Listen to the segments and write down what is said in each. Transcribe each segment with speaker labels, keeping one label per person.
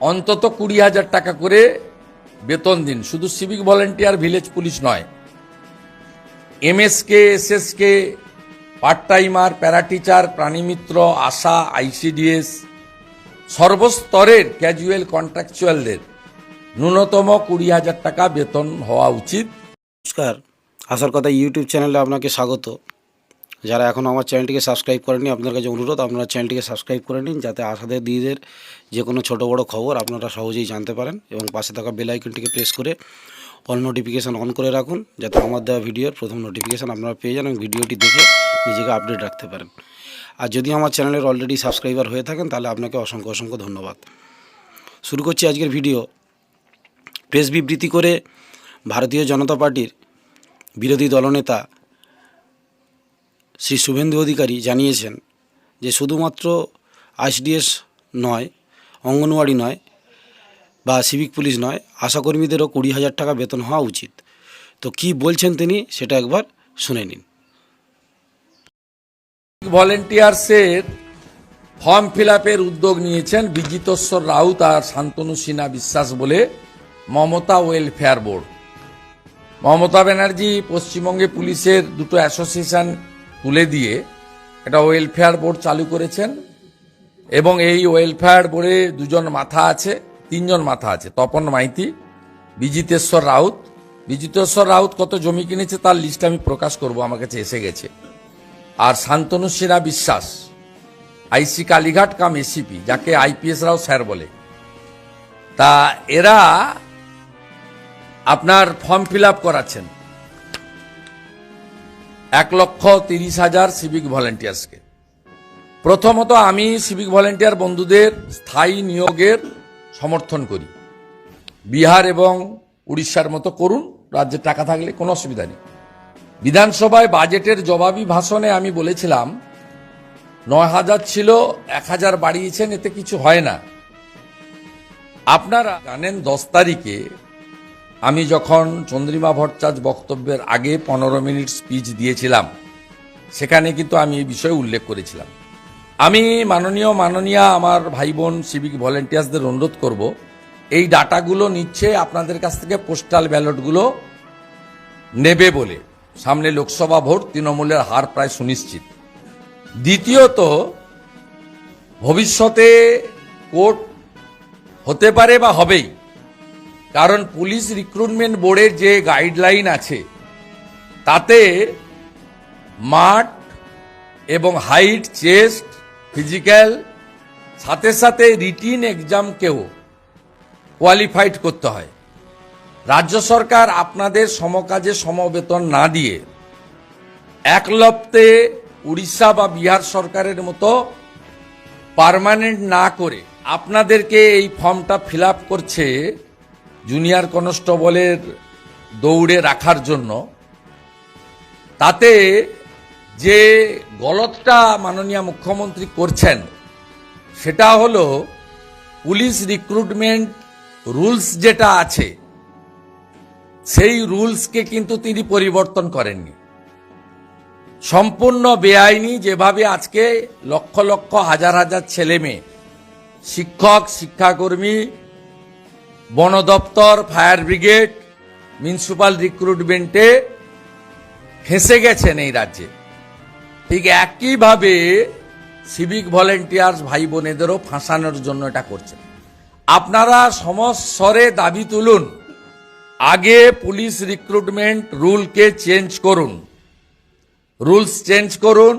Speaker 1: অন্তত কুড়ি হাজার টাকা করে বেতন দিন। শুধু সিভিক ভলেন্টিয়ার ভিলেজ পুলিশ নয়। MSK SSK part timer para teacher প্রাণীমিত্র, ASHA ICDS সর্বস্তরের ক্যাজুয়াল কন্ট্রাকচুয়ালদের ন্যূনতম কুড়ি হাজার টাকা বেতন হওয়া উচিত।
Speaker 2: নমস্কার। আসার কথা ইউটিউব চ্যানেলে আপনাকে স্বাগত। যারা এখন আমার চ্যানেলটিকে সাবস্ক্রাইব করেনি আপনার কাছে অনুরোধ, আপনারা চ্যানেলটিকে সাবস্ক্রাইব করে নিন যাতে আসাদের দিদিদের যে কোনো ছোটো বড়ো খবর আপনারা সহজেই জানতে পারেন এবং পাশে থাকা বেল আইকনটিকে প্রেস করে অল নোটিফিকেশান অন করে রাখুন যাতে আমার দেওয়া ভিডিওর প্রথম নোটিফিকেশান আপনারা পেয়ে যান এবং ভিডিওটি দেখে নিজেকে আপডেট রাখতে পারেন। আর যদি আমার চ্যানেলের অলরেডি সাবস্ক্রাইবার হয়ে থাকেন, তাহলে আপনাকে অসংখ্য অসংখ্য ধন্যবাদ। শুরু করছি আজকের ভিডিও প্রেস বিবৃতি করে ভারতীয় জনতা পার্টির বিরোধী দলনেতা শ্রী শুভেন্দু অধিকারী জানিয়েছেন যে শুধুমাত্র আইসিডিএস নয়, অঙ্গনওয়াড়ি নয় বা সিভিক পুলিশ নয়, আশাকর্মীদেরও কুড়ি হাজার টাকা বেতন হওয়া উচিত। তো কি বলছেন তিনি সেটা একবার শুনে নিন।
Speaker 1: ভলেন্টিয়ার্সের ফর্ম ফিল আপের উদ্যোগ নিয়েছেন বিজিতস্বর রাউত আর শান্তনু সিনহা বিশ্বাস বলে মমতা ওয়েলফেয়ার বোর্ড। মমতা ব্যানার্জি পশ্চিমবঙ্গে পুলিশের দুটো অ্যাসোসিয়েশন তুলে দিয়ে একটা ওয়েলফেয়ার বোর্ড চালু করেছেন এবং এই ওয়েলফেয়ার বোর্ডে দুজন মাথা আছে, তিনজন মাথা আছে, তপন মাইতি, বিজিতেশ্বর রাউত। বিজিতেশ্বর রাউত কত জমি কিনেছে তার লিস্ট আমি প্রকাশ করব, আমার কাছে এসে গেছে। আর Shantanu Sinha Biswas, IC Kalighat cum ACP, যাকে আইপিএস রাও স্যার বলে। তা এরা আপনার ফর্ম ফিল আপ করাচ্ছেন। এক লক্ষ তিরিশ হাজার সিভিক ভলেন্টিয়ার্সকে প্রথমত আমি সিভিক ভলেন্টিয়ার বন্ধুদের স্থায়ী নিয়োগের সমর্থন করি। বিহার এবং উড়িষ্যার মতো করুন, রাজ্যে টাকা থাকলে কোনো অসুবিধা নেই। বিধানসভায় বাজেটের জবাবি ভাষণে আমি বলেছিলাম, নয় হাজার ছিল, এক হাজার বাড়িয়েছেন, এতে কিছু হয় না। আপনারা জানেন দশ তারিখে আমি যখন চন্দ্রিমা ভট্টাচার্য বক্তব্যের আগে পনেরো মিনিট স্পিচ দিয়েছিলাম, সেখানে কিন্তু আমি এই বিষয়ে উল্লেখ করেছিলাম। আমি মাননীয়, মাননীয়া আমার ভাই বোন সিভিক ভলেন্টিয়ার্সদের অনুরোধ করব, এই ডাটাগুলো নিচ্ছে আপনাদের কাছ থেকে পোস্টাল ব্যালটগুলো নেবে বলে। সামনে লোকসভা ভোট, তৃণমূলের হার প্রায় সুনিশ্চিত। দ্বিতীয়ত, ভবিষ্যতে কোর্ট হতে পারে বা হবেই। কারণ পুলিশ রিক্রুটমেন্ট বোর্ডের যে গাইডলাইন আছে, তাতে মাঠ এবং হাইট, চেস্ট, ফিজিক্যাল, সাথে সাথে রিটিন এক্সামকেও কোয়ালিফাইড করতে হয়। রাজ্য সরকার আপনাদের সমকাজে সমবেতন না দিয়ে একলপ্তে উড়িষ্যা বা বিহার সরকারের মতো পার্মানেন্ট না করে আপনাদেরকে এই ফর্মটা ফিল করছে জুনিয়র কনস্টেবলের দৌড়ে রাখার জন্য, তাতে যে গলতটা মাননীয় মুখ্যমন্ত্রী করছেন, সেটা হলো পুলিশ রিক্রুটমেন্ট রুলস যেটা আছে, সেই রুলসকে কিন্তু তিনি পরিবর্তন করেননি। সম্পূর্ণ বেআইনি, যেভাবে আজকে লক্ষ লক্ষ হাজার হাজার ছেলে মেয়ে শিক্ষক, শিক্ষাকর্মী বন দপ্তর, ফায়ার ব্রিগেড মিউনিসিপাল রিক্রুটমেন্টে ফেঁসে গেছেন এই রাজ্যে। ঠিক একইভাবে সিভিক ভলেন্টিয়ার্স ভাই বোনেদেরও ফাঁসানোর জন্য এটা করছেন। আপনারা সমস্বরে দাবি তুলুন, আগে পুলিশ রিক্রুটমেন্ট রুলকে চেঞ্জ করুন। রুলস চেঞ্জ করুন,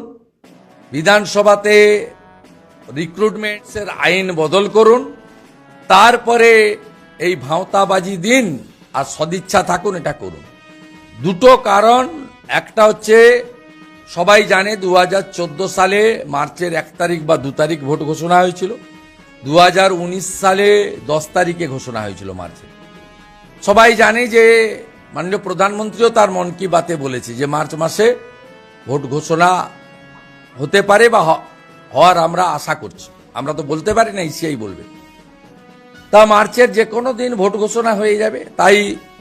Speaker 1: বিধানসভাতে রিক্রুটমেন্টসের আইন বদল করুন, তারপরে এই ভাঁওতাবাজি দিন আর সদিচ্ছা থাকুন, এটা করুন। দুটো কারণ। একটা হচ্ছে, সবাই জানে দু হাজার চোদ্দ সালে মার্চের এক তারিখ বা দু তারিখ ভোট ঘোষণা হয়েছিল। দু হাজার উনিশ সালে দশ তারিখে ঘোষণা হয়েছিল মার্চে। সবাই জানে যে, মাননীয় প্রধানমন্ত্রীও তার মন কি বাতে বলেছে যে মার্চ মাসে ভোট ঘোষণা হতে পারে বা হওয়ার আমরা আশা করছি। আমরা তো বলতে পারি না ইসিআই বলবে। তা মার্চের যে কোনো দিন ভোট ঘোষণা হয়ে যাবে, তাই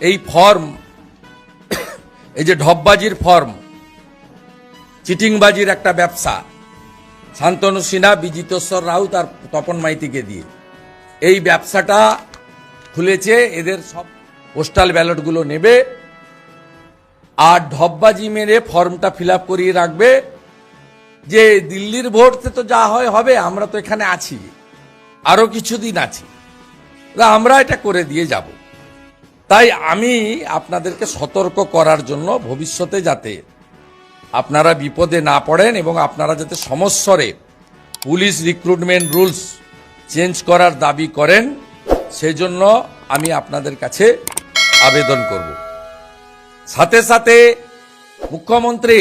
Speaker 1: এই ফর্ম, এই যে ঢপবাজির ফর্ম, চিটিংবাজির একটা ব্যবসা, শান্তনু সিনহা বিজিতেশ্বর রাউত আর তপন মাইতিকে দিয়ে। এই ব্যবসাটা খুলেছে, এদের সব পোস্টাল ব্যালটগুলো নেবে, আর ঢপবাজি মেরে ফর্মটা ফিল করিয়ে রাখবে। যে দিল্লির ভোটতে তো যা হয় হবে, আমরা তো এখানে আছি, আরও কিছুদিন আছি। আমরা এটা করে দিয়ে যাব। তাই আমি আপনাদেরকে সতর্ক করার জন্য ভবিষ্যতে যাতে আপনারা বিপদে না পড়েন এবং আপনারা যাতে সমস্যরে পুলিশ রিক্রুটমেন্ট রুলস চেঞ্জ করার দাবি করেন, সেজন্য আমি আপনাদের কাছে আবেদন করব। সাথে সাথে মুখ্যমন্ত্রী